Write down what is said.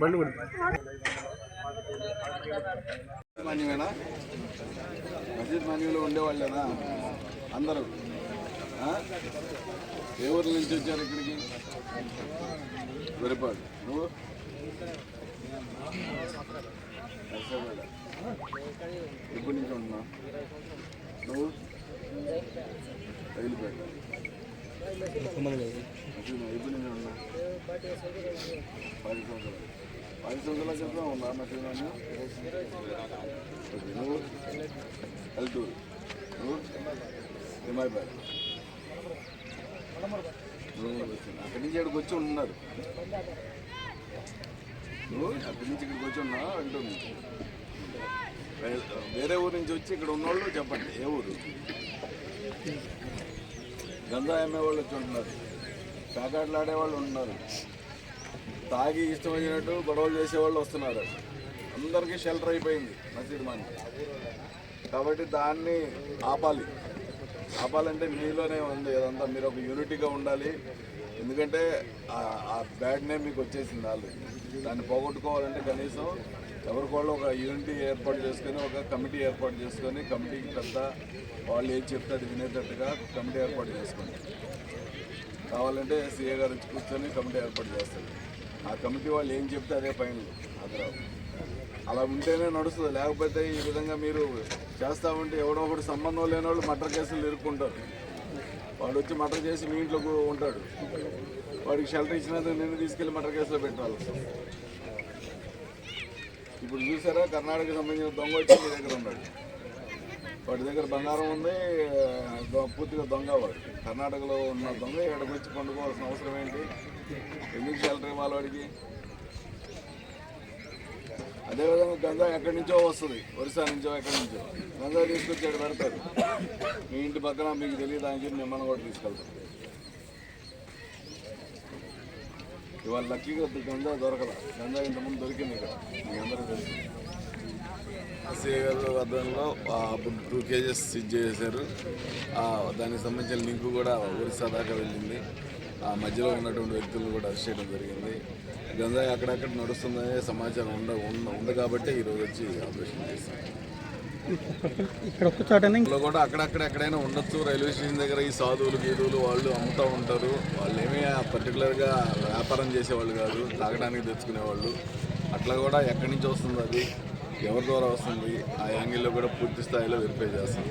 బండి కూడా మాన్యమేనా మసీద్ మాన్యంలో ఉండేవాళ్ళేనా? అందరూ. ఏ ఊర్ల నుంచి వచ్చారు ఇక్కడికి? వెరిపాడు నువ్వు? ఎప్పటి నుంచి ఉంటున్నావు? నువ్వు? రైలుపేట మసీద్ పది సంవత్సరాలు పది సంవత్సరాల క్రితం ఉందా మసీద్ మాన్యం ఓకే, నువ్వు ఎల్టూరు నువ్వు హిమాయబాద్ అక్కడి నుంచి ఇక్కడికి వచ్చి ఉన్నారు నువ్వు అక్కడి నుంచి ఇక్కడికి వచ్చి ఉన్నా ఎల్టూరు వేరే ఊరు నుంచి వచ్చి ఇక్కడ ఉన్నోళ్ళు చెప్పండి. ఏ ఊరు? గంజా అమ్మేవాళ్ళు వచ్చి ఉంటున్నారు ప్యాకెట్లు ఆడేవాళ్ళు ఉన్నారు. తాగి ఇష్టం వచ్చినట్టు గొడవలు చేసేవాళ్ళు వస్తున్నారు. అందరికీ షెల్టర్ అయిపోయింది మసీద్ మాని కాబట్టి దాన్ని ఆపాలి. ఆపాలంటే మీలోనే ఉంది. అదంతా మీరు ఒక యూనిటీగా ఉండాలి. ఎందుకంటే ఆ- ఆ బ్యాడ్ నేమ్ మీకు వచ్చేసింది ఆల్రెడీ. దాన్ని పోగొట్టుకోవాలంటే కనీసం ఎవరికోళ్ళు ఒక యూనిటీ ఏర్పాటు చేసుకొని ఒక కమిటీ ఏర్పాటు చేసుకొని కమిటీకి పెద్ద వాళ్ళు ఏం చెప్తే అది వినేటట్టుగా కమిటీ ఏర్పాటు చేసుకోండి కావాలంటే సీఏ గారు కూర్చొని కమిటీ ఏర్పాటు చేస్తారు. ఆ కమిటీ వాళ్ళు ఏం చెప్తే అదే ఫైనల్. అక్కడ అలా ఉంటేనే నడుస్తుంది. లేకపోతే ఈ విధంగా మీరు చేస్తా ఉంటే ఎవడో ఒకటి సంబంధం లేని వాళ్ళు మటర్ కేసులు ఇరుక్కుంటారు. వాడు వచ్చి మటర్ చేసి మీ ఇంట్లో ఉంటాడు. వాడికి షెల్టర్ ఇచ్చినందుకు నిన్ను తీసుకెళ్ళి మటర్ కేసులో పెట్టాలి. ఇప్పుడు చూసారా కర్ణాటకకి సంబంధించిన దొంగ వచ్చి మీ దగ్గర ఉన్నాడు. వాడి దగ్గర బంగారం ఉంది పూర్తిగా దొంగ వాడు. కర్ణాటకలో ఉన్న దొంగ ఇక్కడికి వచ్చి పండుకోవాల్సిన అవసరం ఏంటి? ఎందుకు షెల్టర్ ఇవ్వాలి వాడికి? అదేవిధంగా గంజా ఎక్కడి నుంచో వస్తుంది. ఒరిస్సా నుంచో ఎక్కడి నుంచో. గంజా ఇక్కడ పెడతారు. మీ ఇంటి పక్కన మీకు తెలియదు అని చెప్పి మిమ్మల్ని కూడా తీసుకెళ్తారు. ఇవాళ లక్కీగా గంజా దొరకదు గంజా ఇంతకుముందు దొరికింది ఇక్కడ. మీ అందరూ తెలుసు. ఎస్ఐ ఆధ్వర్యంలో అప్పుడు టూ కేజెస్ సీజ్ చేశారు. దానికి సంబంధించిన లింక్ కూడా ఒరిస్సా దాకా వెళ్ళింది. ఆ మధ్యలో ఉన్నటువంటి వ్యక్తులను కూడా అరెస్ట్ చేయడం జరిగింది. గంజాయి అక్కడక్కడ నడుస్తుందనే సమాచారం ఉండ ఉంది కాబట్టి ఈరోజు వచ్చి ఆపరేషన్ చేశాం ఇక్కడ ఒక్క ఇందులో కూడా అక్కడక్కడ ఎక్కడైనా ఉండొచ్చు. రైల్వే స్టేషన్ దగ్గర ఈ సాధువులు గీదువులు వాళ్ళు అమ్ముతూ ఉంటారు. వాళ్ళు ఏమీ పర్టికులర్గా వ్యాపారం చేసేవాళ్ళు కాదు. తాగడానికి తెచ్చుకునేవాళ్ళు. అట్లా కూడా ఎక్కడి నుంచి వస్తుంది అది? ఎవరి ద్వారా వస్తుంది? ఆ యాంగిల్లో కూడా పూర్తి స్థాయిలో వెరిఫై చేస్తాం.